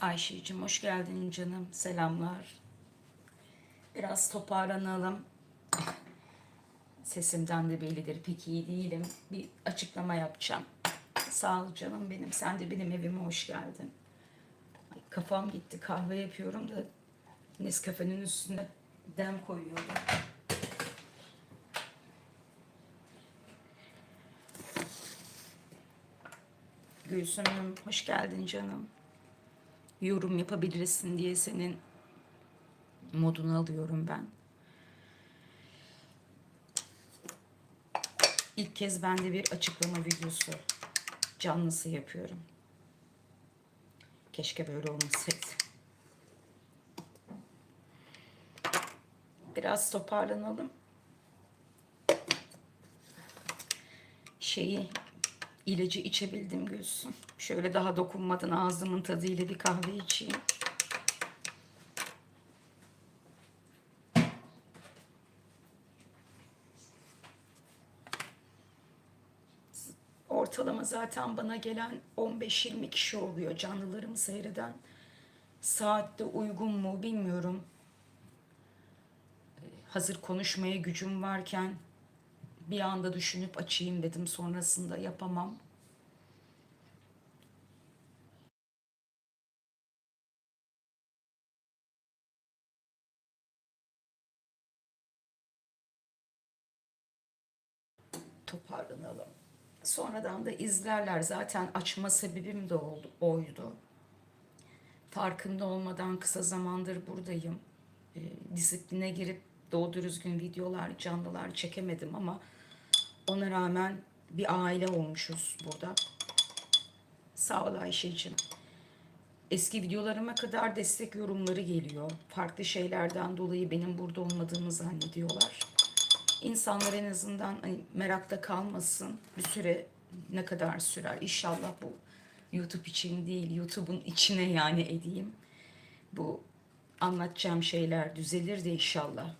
Ayşe'cim hoş geldin canım. Selamlar. Biraz toparlanalım. Sesimden de bellidir. Pek iyi değilim. Bir açıklama yapacağım. Sağ ol canım benim. Sen de benim evime hoş geldin. Ay, kafam gitti. Kahve yapıyorum da Nescafe'nin üstüne dem koyuyorum. Gülsüm'üm hoş geldin canım. Yorum yapabilirsin diye senin modunu alıyorum ben. İlk kez ben de bir açıklama videosu canlısı yapıyorum. Keşke böyle olmasaydı. Biraz toparlanalım. Şeyi ilacı içebildim Gülsün. Şöyle daha dokunmadan ağzımın tadıyla bir kahve içeyim. Ortalama zaten bana gelen 15-20 kişi oluyor canlılarımı seyreden. Saatte uygun mu bilmiyorum. Hazır konuşmaya gücüm varken bir anda düşünüp açayım dedim. Sonrasında yapamam. Toparlanalım. Sonradan da izlerler. Zaten açma sebebim de oldu, oydu. Farkında olmadan kısa zamandır buradayım. E, disipline girip doğru düzgün videolar, canlılar çekemedim ama ona rağmen bir aile olmuşuz burada. Sağ ol Ayşe'cim. Eski videolarıma kadar destek yorumları geliyor. Farklı şeylerden dolayı benim burada olmadığımı zannediyorlar. İnsanlar en azından hani merakta kalmasın. Bir süre ne kadar sürer? İnşallah bu YouTube için değil, YouTube'un içine yani edeyim. Bu anlatacağım şeyler düzelir de inşallah.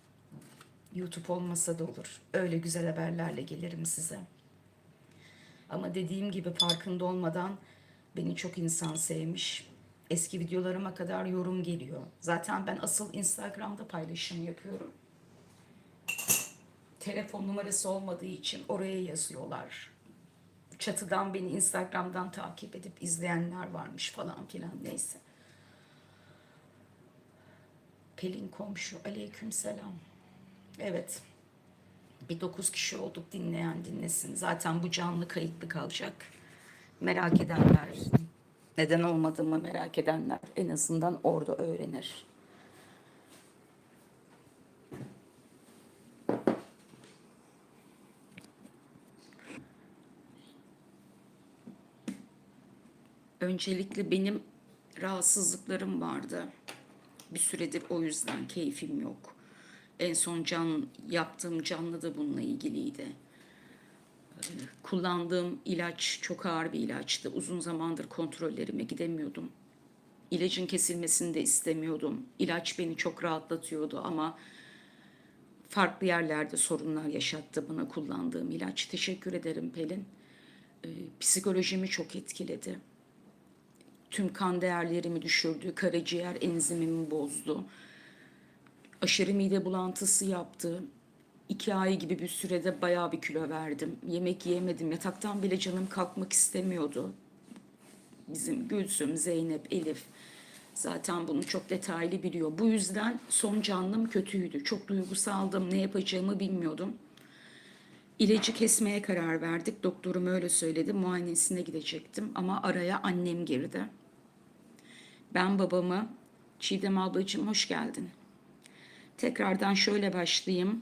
YouTube olmasa da olur. Öyle güzel haberlerle gelirim size. Ama dediğim gibi farkında olmadan beni çok insan sevmiş. Eski videolarıma kadar yorum geliyor. Zaten ben asıl Instagram'da paylaşım yapıyorum. Telefon numarası olmadığı için oraya yazıyorlar. Çatıdan beni Instagram'dan takip edip izleyenler varmış falan filan neyse. Pelin komşu aleyküm selam. Evet. Bir dokuz kişi olduk dinleyen dinlesin. Zaten bu canlı kayıtlı kalacak. Merak edenler, neden olmadığımı merak edenler en azından orada öğrenir. Öncelikle benim rahatsızlıklarım vardı. Bir süredir o yüzden keyfim yok. En son can yaptığım canlı da bununla ilgiliydi. Ee, Kullandığım ilaç çok ağır bir ilaçtı. Uzun zamandır kontrollerime gidemiyordum. İlacın kesilmesini de istemiyordum. İlaç beni çok rahatlatıyordu ama farklı yerlerde sorunlar yaşattı bana kullandığım ilaç. Teşekkür ederim Pelin. Ee, psikolojimi çok etkiledi. Tüm kan değerlerimi düşürdü. Karaciğer enzimimi bozdu aşırı mide bulantısı yaptı. İki ay gibi bir sürede bayağı bir kilo verdim. Yemek yiyemedim. Yataktan bile canım kalkmak istemiyordu. Bizim Gülsüm, Zeynep, Elif zaten bunu çok detaylı biliyor. Bu yüzden son canlım kötüydü. Çok duygusaldım. Ne yapacağımı bilmiyordum. İlacı kesmeye karar verdik. Doktorum öyle söyledi. Muayenesine gidecektim ama araya annem girdi. Ben babamı Çiğdem ablacığım hoş geldin. Tekrardan şöyle başlayayım.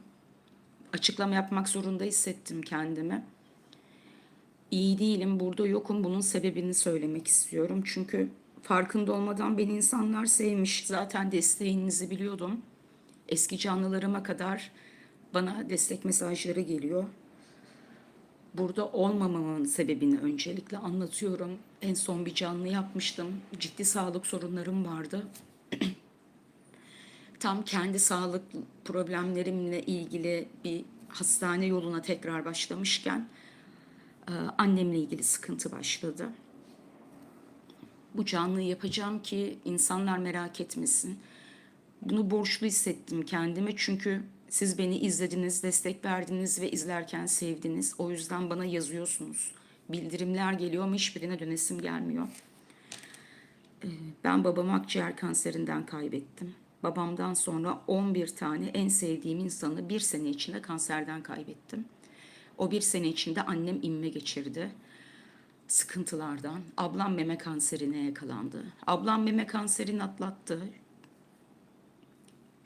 Açıklama yapmak zorunda hissettim kendimi. İyi değilim, burada yokum. Bunun sebebini söylemek istiyorum. Çünkü farkında olmadan beni insanlar sevmiş. Zaten desteğinizi biliyordum. Eski canlılarıma kadar bana destek mesajları geliyor. Burada olmamamın sebebini öncelikle anlatıyorum. En son bir canlı yapmıştım. Ciddi sağlık sorunlarım vardı tam kendi sağlık problemlerimle ilgili bir hastane yoluna tekrar başlamışken e, annemle ilgili sıkıntı başladı. Bu canlıyı yapacağım ki insanlar merak etmesin. Bunu borçlu hissettim kendime çünkü siz beni izlediniz, destek verdiniz ve izlerken sevdiniz. O yüzden bana yazıyorsunuz. Bildirimler geliyor ama hiçbirine dönesim gelmiyor. Ee, Ben babamı akciğer kanserinden kaybettim. Babamdan sonra 11 tane en sevdiğim insanı bir sene içinde kanserden kaybettim. O bir sene içinde annem inme geçirdi sıkıntılardan. Ablam meme kanserine yakalandı. Ablam meme kanserini atlattı.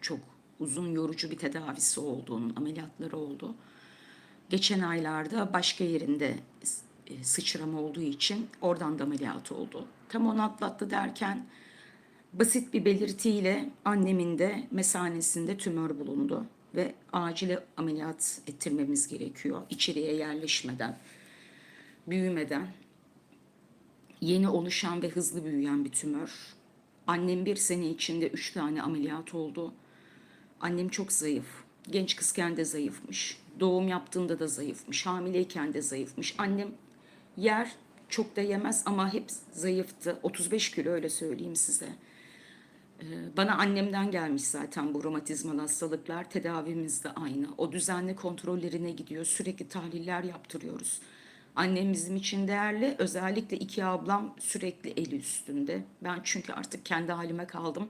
Çok uzun yorucu bir tedavisi oldu onun ameliyatları oldu. Geçen aylarda başka yerinde e, sıçrama olduğu için oradan da ameliyat oldu. Tam onu atlattı derken basit bir belirtiyle annemin de mesanesinde tümör bulundu ve acil ameliyat ettirmemiz gerekiyor içeriye yerleşmeden, büyümeden yeni oluşan ve hızlı büyüyen bir tümör. Annem bir sene içinde üç tane ameliyat oldu. Annem çok zayıf. Genç kızken de zayıfmış. Doğum yaptığında da zayıfmış. Hamileyken de zayıfmış. Annem yer çok da yemez ama hep zayıftı. 35 kilo öyle söyleyeyim size. Ee, Bana annemden gelmiş zaten bu romatizmal hastalıklar. Tedavimiz de aynı. O düzenli kontrollerine gidiyor. Sürekli tahliller yaptırıyoruz. Annem bizim için değerli. Özellikle iki ablam sürekli eli üstünde. Ben çünkü artık kendi halime kaldım.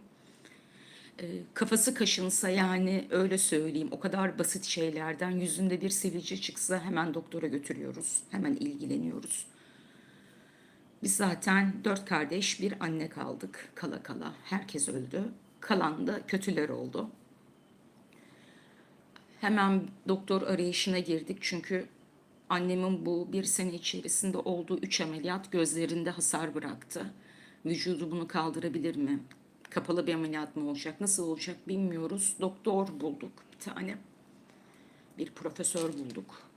Ee, Kafası kaşınsa yani öyle söyleyeyim o kadar basit şeylerden yüzünde bir sivilce çıksa hemen doktora götürüyoruz. Hemen ilgileniyoruz. Biz zaten dört kardeş bir anne kaldık kala kala. Herkes öldü. Kalan da kötüler oldu. Hemen doktor arayışına girdik çünkü annemin bu bir sene içerisinde olduğu üç ameliyat gözlerinde hasar bıraktı. Vücudu bunu kaldırabilir mi? Kapalı bir ameliyat mı olacak? Nasıl olacak bilmiyoruz. Doktor bulduk bir tane. Bir profesör bulduk.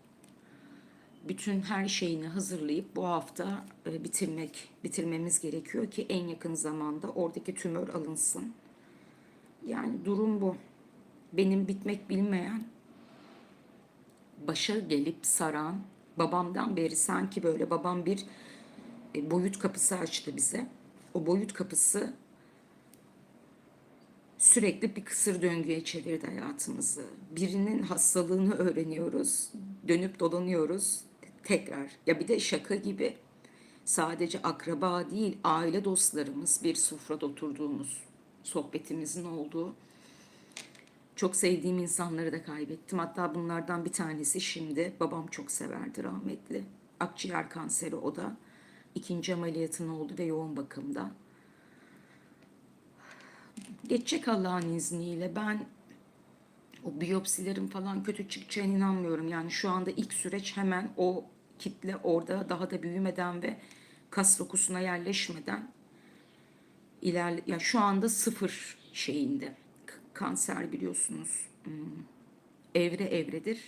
Bütün her şeyini hazırlayıp bu hafta e, bitirmek, bitirmemiz gerekiyor ki en yakın zamanda oradaki tümör alınsın. Yani durum bu. Benim bitmek bilmeyen başa gelip saran babamdan beri sanki böyle babam bir e, boyut kapısı açtı bize. O boyut kapısı sürekli bir kısır döngüye çevirdi hayatımızı. Birinin hastalığını öğreniyoruz, dönüp dolanıyoruz tekrar. Ya bir de şaka gibi sadece akraba değil, aile dostlarımız bir sofrada oturduğumuz, sohbetimizin olduğu çok sevdiğim insanları da kaybettim. Hatta bunlardan bir tanesi şimdi babam çok severdi rahmetli. Akciğer kanseri o da. İkinci ameliyatın oldu ve yoğun bakımda. Geçecek Allah'ın izniyle. Ben o biyopsilerin falan kötü çıkacağına inanmıyorum. Yani şu anda ilk süreç hemen o kitle orada daha da büyümeden ve kas dokusuna yerleşmeden ilerle ya şu anda sıfır şeyinde. Kanser biliyorsunuz hmm, evre evredir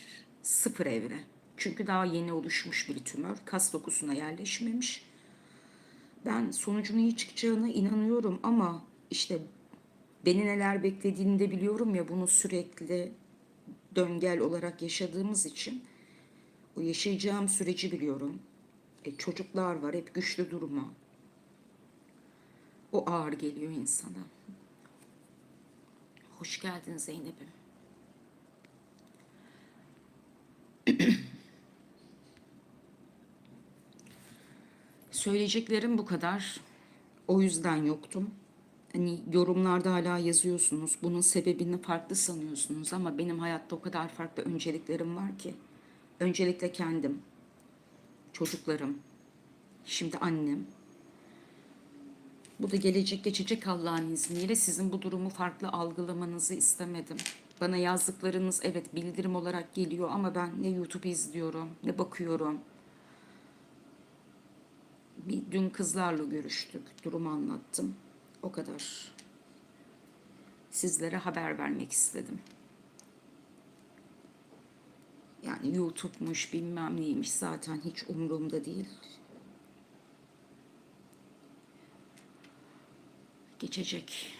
sıfır evre. Çünkü daha yeni oluşmuş bir tümör kas dokusuna yerleşmemiş. Ben sonucunun iyi çıkacağına inanıyorum ama işte beni neler beklediğini de biliyorum ya bunu sürekli döngel olarak yaşadığımız için o yaşayacağım süreci biliyorum. E, çocuklar var hep güçlü duruma. O ağır geliyor insana. Hoş geldin Zeynep'im. Söyleyeceklerim bu kadar. O yüzden yoktum. Hani yorumlarda hala yazıyorsunuz. Bunun sebebini farklı sanıyorsunuz ama benim hayatta o kadar farklı önceliklerim var ki. Öncelikle kendim, çocuklarım, şimdi annem. Bu da gelecek geçecek Allah'ın izniyle sizin bu durumu farklı algılamanızı istemedim. Bana yazdıklarınız evet bildirim olarak geliyor ama ben ne YouTube izliyorum ne bakıyorum. Bir, dün kızlarla görüştük, durumu anlattım. O kadar. Sizlere haber vermek istedim. Yani YouTube'muş bilmem neymiş zaten hiç umurumda değil. Geçecek.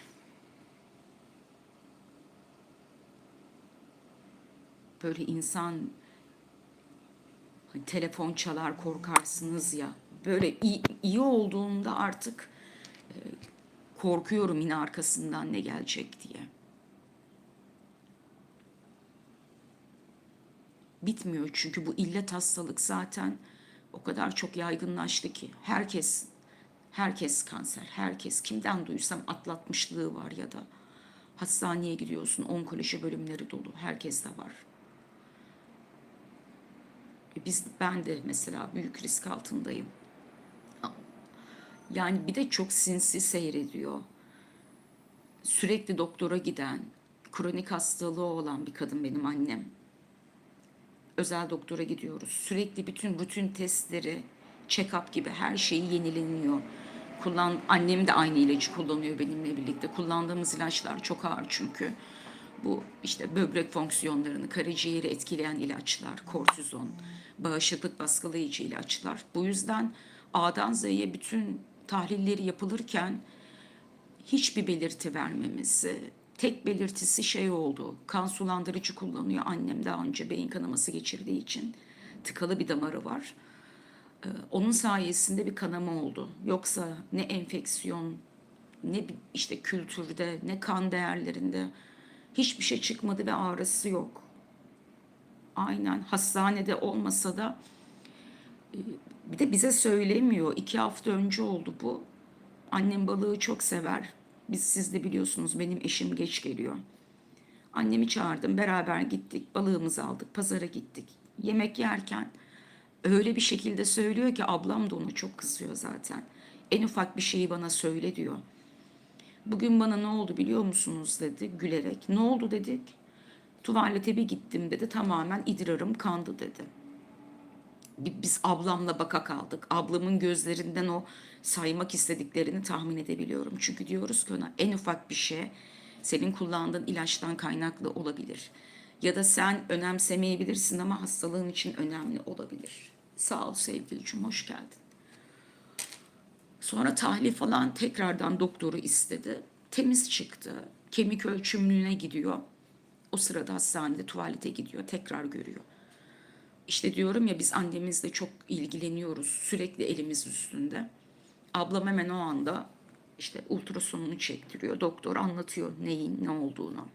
Böyle insan hani telefon çalar korkarsınız ya. Böyle iyi, iyi olduğunda artık Korkuyorum yine arkasından ne gelecek diye. Bitmiyor çünkü bu illet hastalık zaten o kadar çok yaygınlaştı ki herkes herkes kanser, herkes kimden duysam atlatmışlığı var ya da hastaneye gidiyorsun onkoloji bölümleri dolu, herkes de var. E Biz ben de mesela büyük risk altındayım. Yani bir de çok sinsi seyrediyor. Sürekli doktora giden, kronik hastalığı olan bir kadın benim annem. Özel doktora gidiyoruz. Sürekli bütün rutin testleri, check-up gibi her şeyi yenileniyor. Kullan, annem de aynı ilacı kullanıyor benimle birlikte. Kullandığımız ilaçlar çok ağır çünkü. Bu işte böbrek fonksiyonlarını, karaciğeri etkileyen ilaçlar, kortizon, bağışıklık baskılayıcı ilaçlar. Bu yüzden A'dan Z'ye bütün tahlilleri yapılırken hiçbir belirti vermemesi, tek belirtisi şey oldu. Kan sulandırıcı kullanıyor annem daha önce beyin kanaması geçirdiği için. Tıkalı bir damarı var. Ee, Onun sayesinde bir kanama oldu. Yoksa ne enfeksiyon, ne işte kültürde, ne kan değerlerinde hiçbir şey çıkmadı ve ağrısı yok. Aynen hastanede olmasa da e, bir de bize söylemiyor. İki hafta önce oldu bu. Annem balığı çok sever. Biz siz de biliyorsunuz benim eşim geç geliyor. Annemi çağırdım beraber gittik balığımızı aldık pazara gittik. Yemek yerken öyle bir şekilde söylüyor ki ablam da ona çok kızıyor zaten. En ufak bir şeyi bana söyle diyor. Bugün bana ne oldu biliyor musunuz dedi gülerek. Ne oldu dedik. Tuvalete bir gittim dedi tamamen idrarım kandı dedi. Bi- Biz ablamla baka kaldık. Ablamın gözlerinden o saymak istediklerini tahmin edebiliyorum. Çünkü diyoruz ki ona en ufak bir şey senin kullandığın ilaçtan kaynaklı olabilir. Ya da sen önemsemeyebilirsin ama hastalığın için önemli olabilir. Sağ ol sevgilicim, hoş geldin. Sonra tahlil falan tekrardan doktoru istedi. Temiz çıktı. Kemik ölçümlüğüne gidiyor. O sırada hastanede tuvalete gidiyor. Tekrar görüyor. İşte diyorum ya biz annemizle çok ilgileniyoruz. Sürekli elimiz üstünde. Ablam hemen o anda işte ultrasonunu çektiriyor. Doktor anlatıyor neyin ne olduğunu.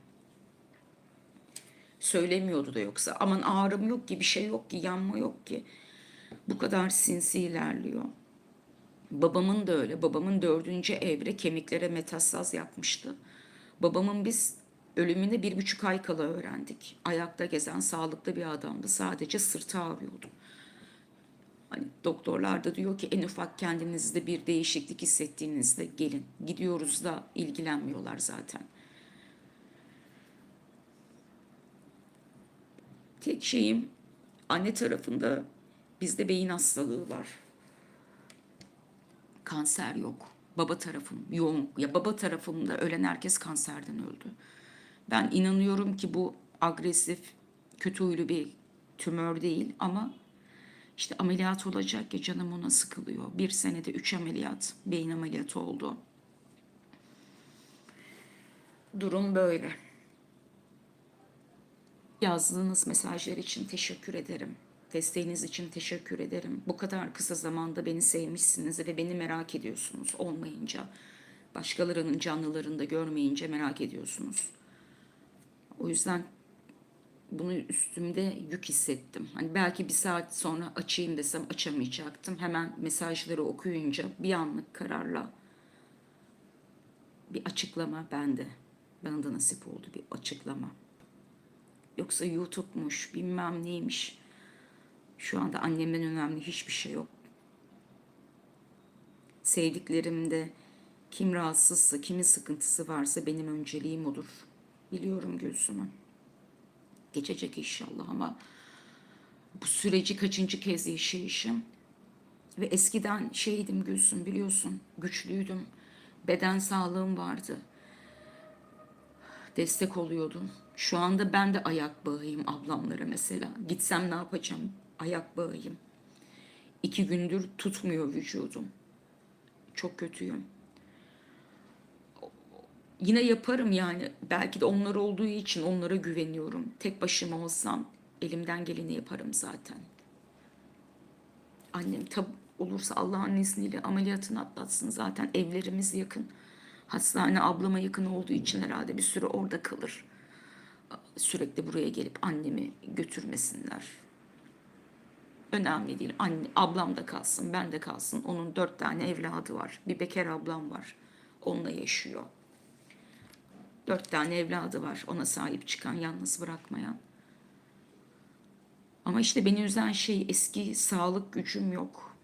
Söylemiyordu da yoksa. Aman ağrım yok ki bir şey yok ki yanma yok ki. Bu kadar sinsi ilerliyor. Babamın da öyle. Babamın dördüncü evre kemiklere metastaz yapmıştı. Babamın biz ölümüne bir buçuk ay kala öğrendik. Ayakta gezen sağlıklı bir adamdı. Sadece sırtı ağrıyordu. Hani doktorlar da diyor ki en ufak kendinizde bir değişiklik hissettiğinizde gelin. Gidiyoruz da ilgilenmiyorlar zaten. Tek şeyim anne tarafında bizde beyin hastalığı var. Kanser yok. Baba tarafım yoğun. Ya baba tarafımda ölen herkes kanserden öldü. Ben inanıyorum ki bu agresif, kötü huylu bir tümör değil ama işte ameliyat olacak ya canım ona sıkılıyor. Bir senede üç ameliyat, beyin ameliyatı oldu. Durum böyle. Yazdığınız mesajlar için teşekkür ederim. Desteğiniz için teşekkür ederim. Bu kadar kısa zamanda beni sevmişsiniz ve beni merak ediyorsunuz olmayınca. Başkalarının canlılarında görmeyince merak ediyorsunuz. O yüzden bunu üstümde yük hissettim. Hani belki bir saat sonra açayım desem açamayacaktım. Hemen mesajları okuyunca bir anlık kararla bir açıklama bende. Bana da nasip oldu bir açıklama. Yoksa YouTube'muş bilmem neymiş. Şu anda annemden önemli hiçbir şey yok. Sevdiklerimde kim rahatsızsa, kimin sıkıntısı varsa benim önceliğim olur. Biliyorum Gülsüm'üm. Geçecek inşallah ama bu süreci kaçıncı kez yaşayışım. Ve eskiden şeydim Gülsüm biliyorsun, güçlüydüm. Beden sağlığım vardı. Destek oluyordum. Şu anda ben de ayak bağıyım ablamlara mesela. Gitsem ne yapacağım? Ayak bağıyım. İki gündür tutmuyor vücudum. Çok kötüyüm. Yine yaparım yani. Belki de onlar olduğu için onlara güveniyorum. Tek başıma olsam elimden geleni yaparım zaten. Annem tab olursa Allah'ın izniyle ameliyatını atlatsın zaten evlerimiz yakın. Hastane ablama yakın olduğu için herhalde bir süre orada kalır. Sürekli buraya gelip annemi götürmesinler. Önemli değil. Anne, ablam da kalsın, ben de kalsın. Onun dört tane evladı var. Bir bekar ablam var. Onunla yaşıyor. Dört tane evladı var. Ona sahip çıkan, yalnız bırakmayan. Ama işte beni üzen şey eski sağlık gücüm yok.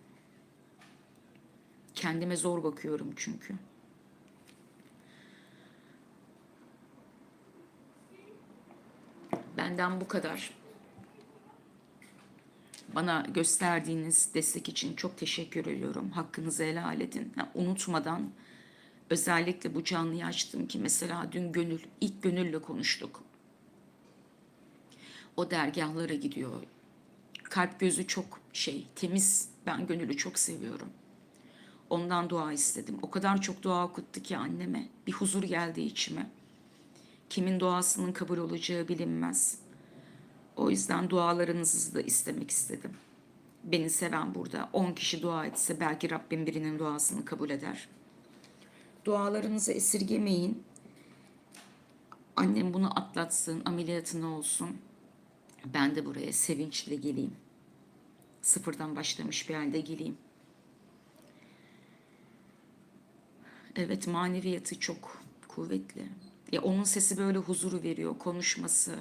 Kendime zor bakıyorum çünkü. Benden bu kadar. Bana gösterdiğiniz destek için çok teşekkür ediyorum. Hakkınızı helal edin. Ha, unutmadan özellikle bu canlıyı açtım ki mesela dün Gönül, ilk Gönül'le konuştuk. O dergahlara gidiyor. Kalp gözü çok şey, temiz. Ben Gönül'ü çok seviyorum. Ondan dua istedim. O kadar çok dua okuttu ki anneme. Bir huzur geldi içime. Kimin duasının kabul olacağı bilinmez. O yüzden dualarınızı da istemek istedim. Beni seven burada 10 kişi dua etse belki Rabbim birinin duasını kabul eder. Dualarınızı esirgemeyin. Annem bunu atlatsın, ameliyatını olsun. Ben de buraya sevinçle geleyim. Sıfırdan başlamış bir halde geleyim. Evet maneviyatı çok kuvvetli. Ya onun sesi böyle huzuru veriyor, konuşması.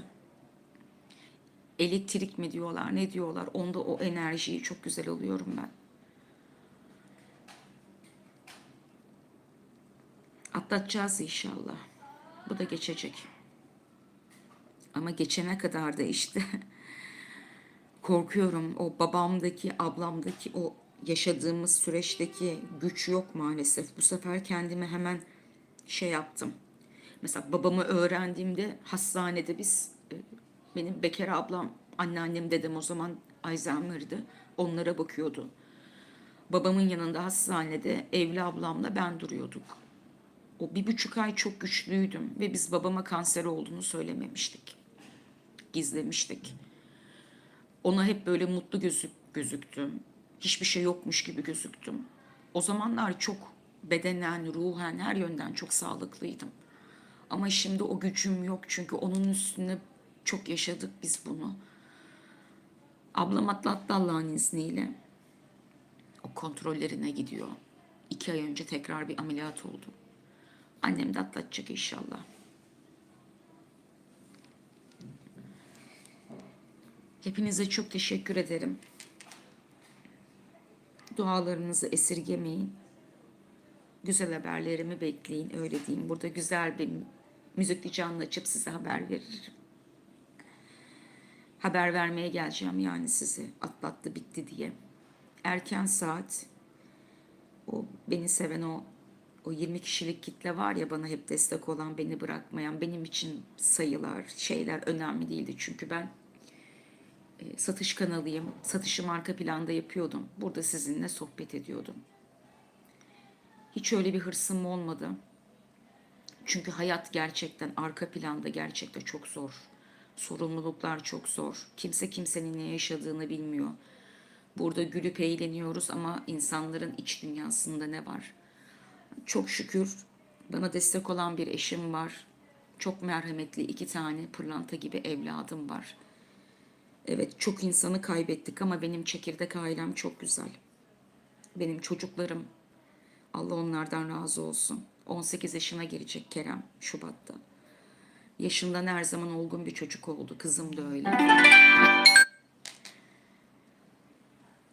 Elektrik mi diyorlar, ne diyorlar? Onda o enerjiyi çok güzel alıyorum ben. Atlatacağız inşallah. Bu da geçecek. Ama geçene kadar da işte korkuyorum. O babamdaki, ablamdaki o yaşadığımız süreçteki güç yok maalesef. Bu sefer kendime hemen şey yaptım. Mesela babamı öğrendiğimde hastanede biz e, benim bekar ablam, anneannem dedem o zaman Alzheimer'dı. Onlara bakıyordu. Babamın yanında hastanede evli ablamla ben duruyorduk. O bir buçuk ay çok güçlüydüm ve biz babama kanser olduğunu söylememiştik. Gizlemiştik. Ona hep böyle mutlu gözük, gözüktüm. Hiçbir şey yokmuş gibi gözüktüm. O zamanlar çok bedenen, ruhen her yönden çok sağlıklıydım. Ama şimdi o gücüm yok çünkü onun üstüne çok yaşadık biz bunu. Ablam atlattı Allah'ın izniyle. O kontrollerine gidiyor. İki ay önce tekrar bir ameliyat oldu. Annem de atlatacak inşallah. Hepinize çok teşekkür ederim. Dualarınızı esirgemeyin. Güzel haberlerimi bekleyin öyle diyeyim. Burada güzel bir müzikli canlı açıp size haber veririm. Haber vermeye geleceğim yani size atlattı bitti diye. Erken saat o beni seven o o 20 kişilik kitle var ya bana hep destek olan, beni bırakmayan, benim için sayılar, şeyler önemli değildi. Çünkü ben e, satış kanalıyım. Satışım arka planda yapıyordum. Burada sizinle sohbet ediyordum. Hiç öyle bir hırsım olmadı. Çünkü hayat gerçekten arka planda gerçekten çok zor. Sorumluluklar çok zor. Kimse kimsenin ne yaşadığını bilmiyor. Burada gülüp eğleniyoruz ama insanların iç dünyasında ne var? Çok şükür bana destek olan bir eşim var. Çok merhametli iki tane pırlanta gibi evladım var. Evet çok insanı kaybettik ama benim çekirdek ailem çok güzel. Benim çocuklarım Allah onlardan razı olsun. 18 yaşına girecek Kerem Şubat'ta. Yaşından her zaman olgun bir çocuk oldu. Kızım da öyle.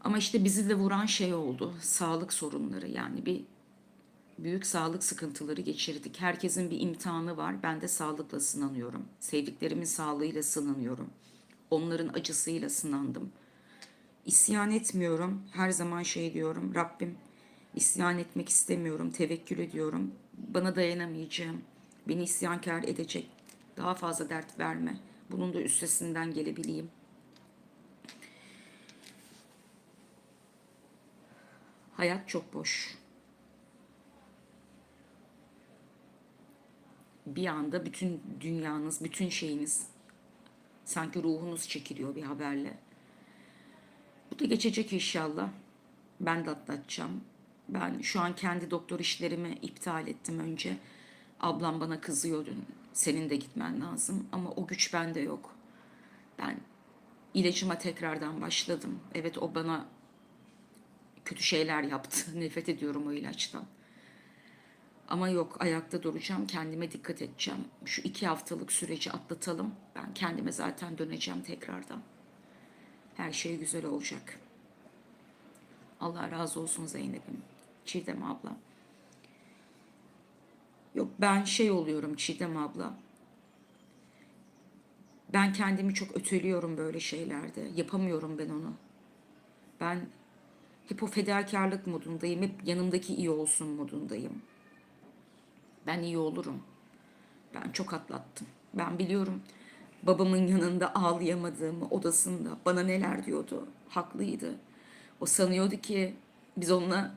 Ama işte bizi de vuran şey oldu. Sağlık sorunları yani bir büyük sağlık sıkıntıları geçirdik. Herkesin bir imtihanı var. Ben de sağlıkla sınanıyorum. Sevdiklerimin sağlığıyla sınanıyorum. Onların acısıyla sınandım. İsyan etmiyorum. Her zaman şey diyorum. Rabbim isyan etmek istemiyorum. Tevekkül ediyorum. Bana dayanamayacağım. Beni isyankar edecek. Daha fazla dert verme. Bunun da üstesinden gelebileyim. Hayat çok boş. Bir anda bütün dünyanız, bütün şeyiniz sanki ruhunuz çekiliyor bir haberle. Bu da geçecek inşallah. Ben de atlatacağım. Ben şu an kendi doktor işlerimi iptal ettim önce. Ablam bana kızıyordu. Senin de gitmen lazım ama o güç bende yok. Ben ilacıma tekrardan başladım. Evet o bana kötü şeyler yaptı. Nefret ediyorum o ilaçtan. Ama yok ayakta duracağım. Kendime dikkat edeceğim. Şu iki haftalık süreci atlatalım. Ben kendime zaten döneceğim tekrardan. Her şey güzel olacak. Allah razı olsun Zeynep'im. Çiğdem abla. Yok ben şey oluyorum Çiğdem abla. Ben kendimi çok öteliyorum böyle şeylerde. Yapamıyorum ben onu. Ben hep o fedakarlık modundayım. Hep yanımdaki iyi olsun modundayım. Ben iyi olurum. Ben çok atlattım. Ben biliyorum babamın yanında ağlayamadığımı odasında bana neler diyordu. Haklıydı. O sanıyordu ki biz onunla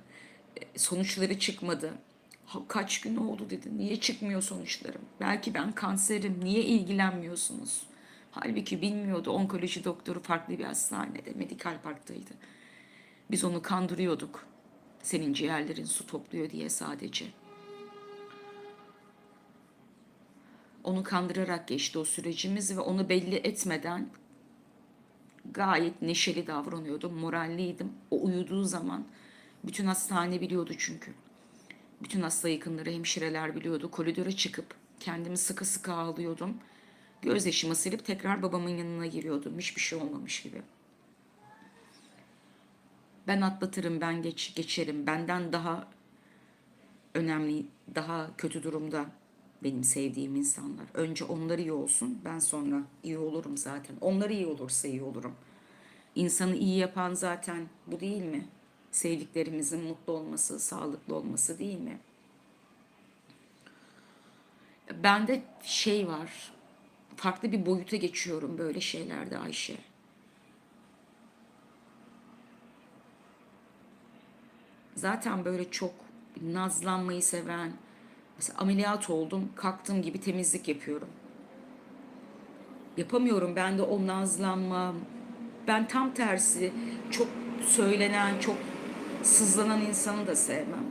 e, sonuçları çıkmadı. Kaç gün oldu dedi. Niye çıkmıyor sonuçlarım? Belki ben kanserim. Niye ilgilenmiyorsunuz? Halbuki bilmiyordu. Onkoloji doktoru farklı bir hastanede. Medikal Park'taydı. Biz onu kandırıyorduk. Senin ciğerlerin su topluyor diye sadece. Onu kandırarak geçti o sürecimiz ve onu belli etmeden gayet neşeli davranıyordum, moralliydim. O uyuduğu zaman bütün hastane biliyordu çünkü. Bütün hasta yakınları, hemşireler biliyordu. Koridora çıkıp kendimi sıkı sıkı ağlıyordum. Gözyaşımı silip tekrar babamın yanına giriyordum. Hiçbir şey olmamış gibi. Ben atlatırım, ben geç, geçerim. Benden daha önemli, daha kötü durumda benim sevdiğim insanlar. Önce onlar iyi olsun, ben sonra iyi olurum zaten. Onlar iyi olursa iyi olurum. İnsanı iyi yapan zaten bu değil mi? Sevdiklerimizin mutlu olması, sağlıklı olması değil mi? Bende şey var. Farklı bir boyuta geçiyorum böyle şeylerde Ayşe. Zaten böyle çok nazlanmayı seven, mesela ameliyat oldum, kalktığım gibi temizlik yapıyorum. Yapamıyorum ben de o nazlanma. Ben tam tersi çok söylenen, çok sızlanan insanı da sevmem.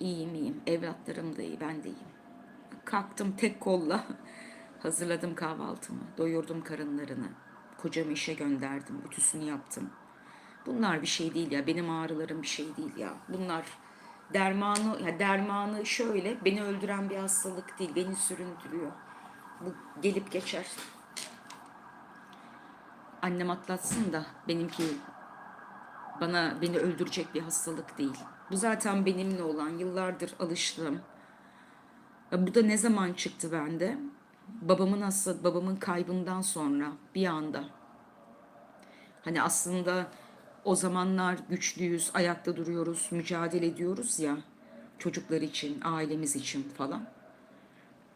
İyiyim iyiyim. Evlatlarım da iyi, ben de iyiyim. Kalktım tek kolla. Hazırladım kahvaltımı. Doyurdum karınlarını. Kocamı işe gönderdim. Ütüsünü yaptım. Bunlar bir şey değil ya. Benim ağrılarım bir şey değil ya. Bunlar dermanı ya dermanı şöyle beni öldüren bir hastalık değil. Beni süründürüyor. Bu gelip geçer. Annem atlatsın da benimki bana beni öldürecek bir hastalık değil. Bu zaten benimle olan yıllardır alıştığım. Bu da ne zaman çıktı bende? Babamın hasta, babamın kaybından sonra bir anda. Hani aslında o zamanlar güçlüyüz, ayakta duruyoruz, mücadele ediyoruz ya çocuklar için, ailemiz için falan.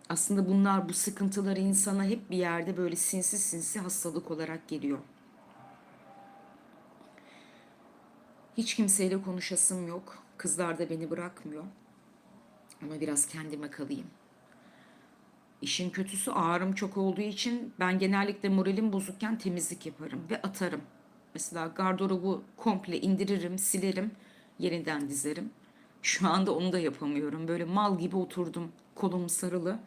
Aslında bunlar bu sıkıntılar insana hep bir yerde böyle sinsi sinsi hastalık olarak geliyor. Hiç kimseyle konuşasım yok. Kızlar da beni bırakmıyor. Ama biraz kendime kalayım. İşin kötüsü ağrım çok olduğu için ben genellikle moralim bozukken temizlik yaparım ve atarım. Mesela gardırobu komple indiririm, silerim, yeniden dizerim. Şu anda onu da yapamıyorum. Böyle mal gibi oturdum, kolum sarılı.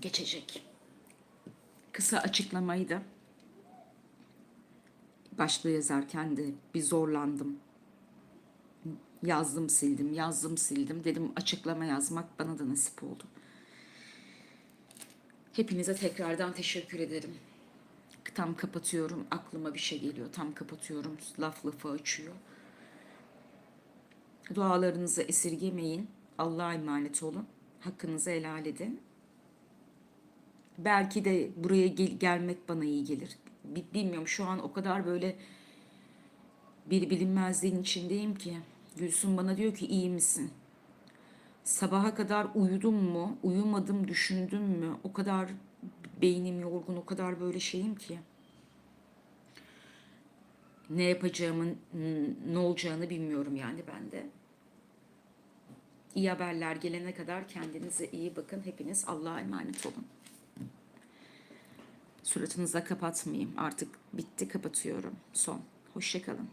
Geçecek. Kısa açıklamayı da başlığı yazarken de bir zorlandım. Yazdım sildim, yazdım sildim. Dedim açıklama yazmak bana da nasip oldu. Hepinize tekrardan teşekkür ederim. Tam kapatıyorum, aklıma bir şey geliyor. Tam kapatıyorum, laf lafı açıyor. Dualarınızı esirgemeyin. Allah'a emanet olun. Hakkınızı helal edin. Belki de buraya gel- gelmek bana iyi gelir. Bi- Bilmiyorum şu an o kadar böyle bir bilinmezliğin içindeyim ki. Gülsün bana diyor ki iyi misin? Sabaha kadar uyudum mu? Uyumadım düşündüm mü? O kadar beynim yorgun, o kadar böyle şeyim ki. Ne yapacağımın, n- ne olacağını bilmiyorum yani ben de. iyi haberler gelene kadar kendinize iyi bakın. Hepiniz Allah'a emanet olun. Suratınıza kapatmayayım. Artık bitti kapatıyorum. Son. Hoşçakalın.